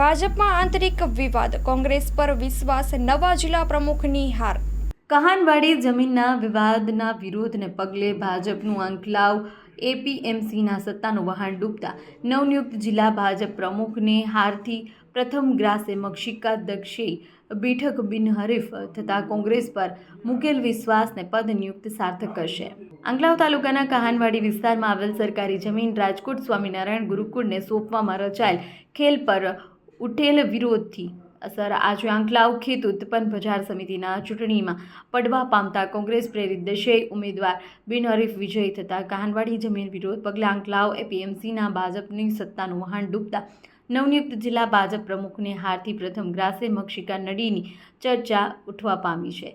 ભાજપમાં આંતરિક વિવાદ. કોંગ્રેસ પર વિશ્વાસ નવા જિલ્લા પ્રમુખની હાર. કહાનવાડી જમીનના વિવાદના વિરોધને પગલે ભાજપનું અંકલાવ એપીએમસીના સત્તાનું વહાણ ડૂબતા નવનિયુક્ત જિલ્લા ભાજપ પ્રમુખને હારથી પ્રથમ ગ્રાસે મક્ષિકા દક્ષે બેઠક બિનહરીફ થતાં કોંગ્રેસ પર મુકેલ વિશ્વાસને પદ નિયુક્ત સાર્થક કરશે. આંગલાવ તાલુકાના કહાનવાડી વિસ્તારમાં આવેલ સરકારી જમીન રાજકોટ સ્વામિનારાયણ ગુરુકુળને સોંપવામાં રચાયેલ ખેલ પર ઉઠેલ વિરોધથી. અસર આજે આંકલાવ ખેત ઉત્પન્ન બજાર સમિતિના ચૂંટણીમાં પડવા પામતા કોંગ્રેસ પ્રેરિત દશેય ઉમેદવાર બિનહરીફ વિજય થતાં કાહનવાડી જમીન વિરોધ પગલે આંકલાવ એપીએમસીના ભાજપની સત્તાનું વહાણ ડૂબતા નવનિયુક્ત જિલ્લા ભાજપ પ્રમુખને હારથી પ્રથમ ગ્રાસે મક્ષિકા નડીની ચર્ચા ઉઠવા પામી છે.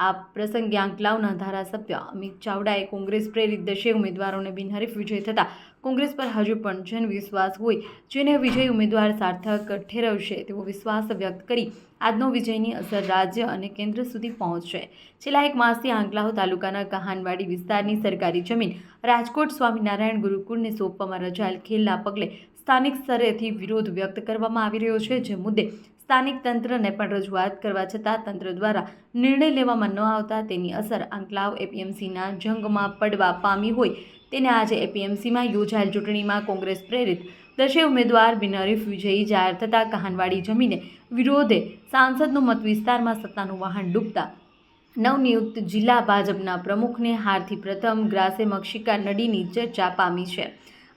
આ પ્રસંગે આંકલાવના ધારાસભ્ય અમિત ચાવડાએ કોંગ્રેસ પ્રેરિત દશે ઉમેદવારોને બિનહરીફ વિજય થતાં કોંગ્રેસ પર હજુ પણ જન વિશ્વાસ હોય, જેને વિજય ઉમેદવાર સાર્થક ઠેરવશે તેવો વિશ્વાસ વ્યક્ત કરી આજનો વિજયની અસર રાજ્ય અને કેન્દ્ર સુધી પહોંચશે. છેલ્લા એક માસથી આંકલાવ તાલુકાના કહાનવાડી વિસ્તારની સરકારી જમીન રાજકોટ સ્વામિનારાયણ ગુરુકુળને સોંપવામાં રચાયેલ ખેલના પગલે સ્થાનિક સ્તરેથી વિરોધ વ્યક્ત કરવામાં આવી રહ્યો છે, જે મુદ્દે સ્થાનિક તંત્રને પણ રજૂઆત કરવા છતાં તંત્ર દ્વારા નિર્ણય લેવામાં ન આવતા તેની અસર આંકલાવ એપીએમસીના જંગમાં પડવા પામી હોય તેને આજે એપીએમસીમાં યોજાયેલ ચૂંટણીમાં કોંગ્રેસ પ્રેરિત દશે ઉમેદવાર બિનહરીફ વિજયી જાહેર થતાં કહાનવાડી જમીને વિરોધે સાંસદનો મત વિસ્તારમાં સત્તાનું વાહન ડૂબતા નવનિયુક્ત જિલ્લા ભાજપના પ્રમુખને હારથી પ્રથમ ગ્રાસે મક્ષિકા નડીની ચર્ચા પામી છે.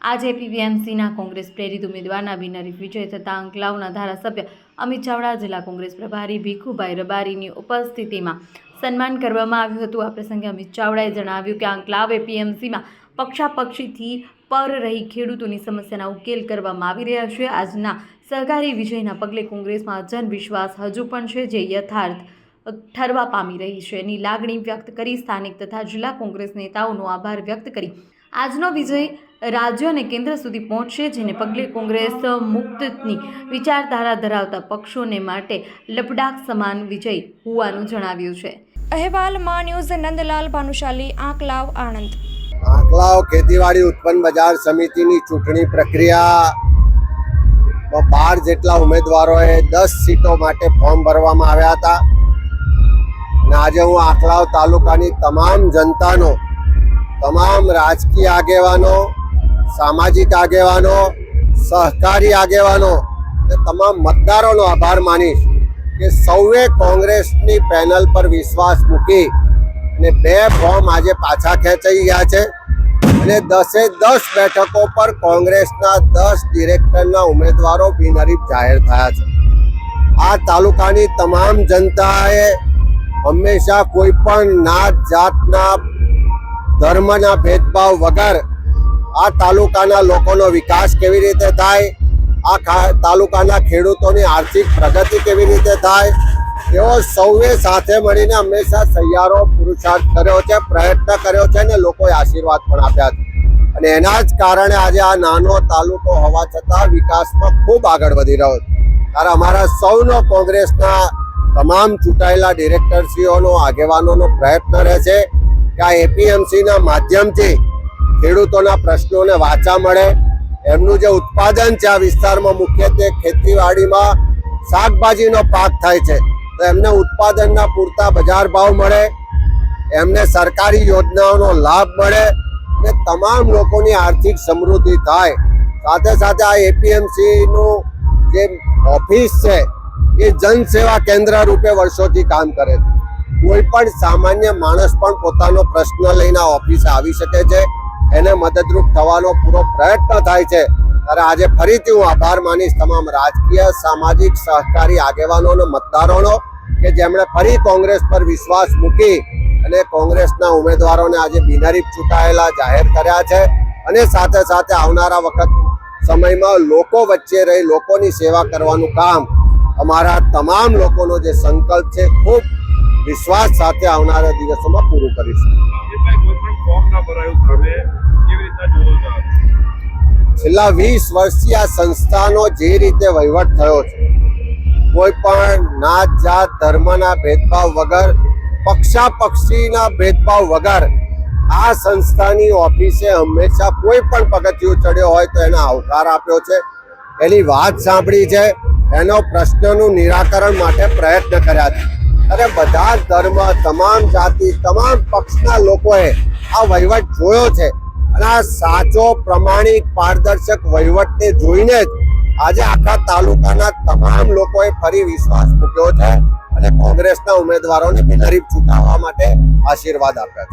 આજે પીવીએમસીના કોંગ્રેસ પ્રેરિત ઉમેદવારના બિનહરીફ વિજય થતાં અંકલાવના ધારાસભ્ય અમિત ચાવડા જિલ્લા કોંગ્રેસ પ્રભારી ભીખુભાઈ રબારીની ઉપસ્થિતિમાં સન્માન કરવામાં આવ્યું હતું. આ પ્રસંગે અમિત ચાવડાએ જણાવ્યું કે અંકલાવે પીએમસીમાં પક્ષાપક્ષીથી પર રહી ખેડૂતોની સમસ્યાના ઉકેલ કરવામાં આવી રહ્યા છે. આજના સહકારી વિજયના પગલે કોંગ્રેસમાં જનવિશ્વાસ હજુ પણ છે જે યથાર્થ ઠરવા પામી રહી છે. એની લાગણી વ્યક્ત કરી સ્થાનિક તથા જિલ્લા કોંગ્રેસ નેતાઓનો આભાર વ્યક્ત કરી. આજનો વિજય રાજ્ય અને કેન્દ્ર સુધી પહોંચશે જેને પગલે કોંગ્રેસ મુક્તની વિચારધારા ધરાવતા પક્ષોને માટે લપડાક સમાન વિજય હોવાનું જણાવ્યું છે. અહેવાલમાં ન્યૂઝ નંદલાલ ભાનુશાલી આંકલાવ આણંદ. આંકલાવ ખેતીવાડી ઉત્પન્ન બજાર સમિતિની ચૂંટણી પ્રક્રિયા. બાર જેટલા ઉમેદવારોએ દસ સીટો માટે ફોર્મ ભરવામાં આવ્યા હતા. અને આજે હું આંકલાવ તાલુકાની તમામ જનતાનો તમામ રાજકીય આગેવાનો સામાજિક આગેવાનો, સહકારી આગેવાનો અને તમામ મતદારોનો આભાર માનીશ કે સૌએ કોંગ્રેસની પેનલ પર વિશ્વાસ મૂકી અને બે ફોર્મ આજે પાછા ખેંચાઈ ગયા છે અને દસે દસ બેઠકો પર કોંગ્રેસના દસ ડિરેક્ટરના ઉમેદવારો બિનહરીફ જાહેર થયા છે. આ તાલુકાની તમામ જનતાએ હંમેશા કોઈ પણ નાત જાતના ધર્મના ભેદભાવ વગર આ તાલુકાના લોકોનો વિકાસ કેવી રીતે થાય? આ તાલુકાના ખેડૂતોની આર્થિક પ્રગતિ કેવી રીતે થાય? તેઓ સૌએ સાથે મળીને હંમેશા સહિયારો પુરુષાર્થ કર્યો છે, પ્રયત્ન કર્યો છે અને લોકોએ આશીર્વાદ પણ આપ્યા છે. અને એના જ કારણે આજે આ નાનો તાલુકો હોવા છતાં વિકાસમાં ખૂબ આગળ વધી રહ્યો છે. ત્યારે અમારા સૌનો કોંગ્રેસના તમામ ચૂંટાયેલા ડિરેક્ટરશ્રીઓનો, આગેવાનોનો પ્રયત્ન રહેશે કે આ એપીએમસીના માધ્યમથી ખેડૂતોના પ્રશ્નોને વાચા મળે. એમનું જે ઉત્પાદન છે આ વિસ્તારમાં મુખ્યત્વે ખેતીવાડીમાં શાકભાજીનો પાક થાય છે. તો એમને ઉત્પાદનના પૂરતા બજાર ભાવ મળે. એમને સરકારી યોજનાઓનો લાભ મળે અને તમામ લોકોની આર્થિક સમૃદ્ધિ થાય. સાથે સાથે આ એપીએમસીનું જે ઓફિસ છે, એ જનસેવા કેન્દ્ર રૂપે વર્ષોથી કામ કરે છે. કોઈ પણ સામાન્ય માણસ પણ પોતાનો પ્રશ્ન લઈને ઓફિસે આવી શકે છે. એને મદદરૂપ થવાનો પૂરો પ્રયત્ન થાય છે. ત્યારે આજે ફરીથી હું આભાર માનીશ તમામ રાજકીય, સામાજિક, સહકારી આગેવાનો અને મતદારોનો, કે જેમણે ફરી કોંગ્રેસ પર વિશ્વાસ મૂકી અને કોંગ્રેસના ઉમેદવારોને આજે બિનહરીફ ચૂંટાયેલા જાહેર કર્યા છે. અને સાથે સાથે આવનારા વખત સમયમાં લોકો વચ્ચે રહી લોકોની સેવા કરવાનું કામ અમારા તમામ લોકોનો જે સંકલ્પ છે, ખૂબ વિશ્વાસ સાથે આવનારા દિવસોમાં પૂરું કરીશું. છેલ્લા વીસ વર્ષથી આ સંસ્થાનો જે રીતે વહીવટ થયો છે, કોઈ પણ નાત, જાત, ધર્મના ભેદભાવ વગર, પક્ષાપક્ષીના ભેદભાવ વગર, આ સંસ્થાની ઓફિસે હંમેશા કોઈ પણ પગથિયું ચડ્યો હોય તો એને આવકાર આપ્યો છે. એની વાત સાંભળી છે, એનો પ્રશ્નનું નિરાકરણ માટે પ્રયત્ન કર્યા છે. અને બધા જ ધર્મ, તમામ જાતિ, તમામ પક્ષના લોકોએ આ વહીવટ જોયો છે. અને આ સાચો પ્રમાણિક પારદર્શક વહીવટને જોઈને જ આજે આખા તાલુકાના તમામ લોકોએ ફરી વિશ્વાસ મૂક્યો છે અને કોંગ્રેસના ઉમેદવારોને બિનહરીફ ચૂંટાવવા માટે આશીર્વાદ આપ્યા છે.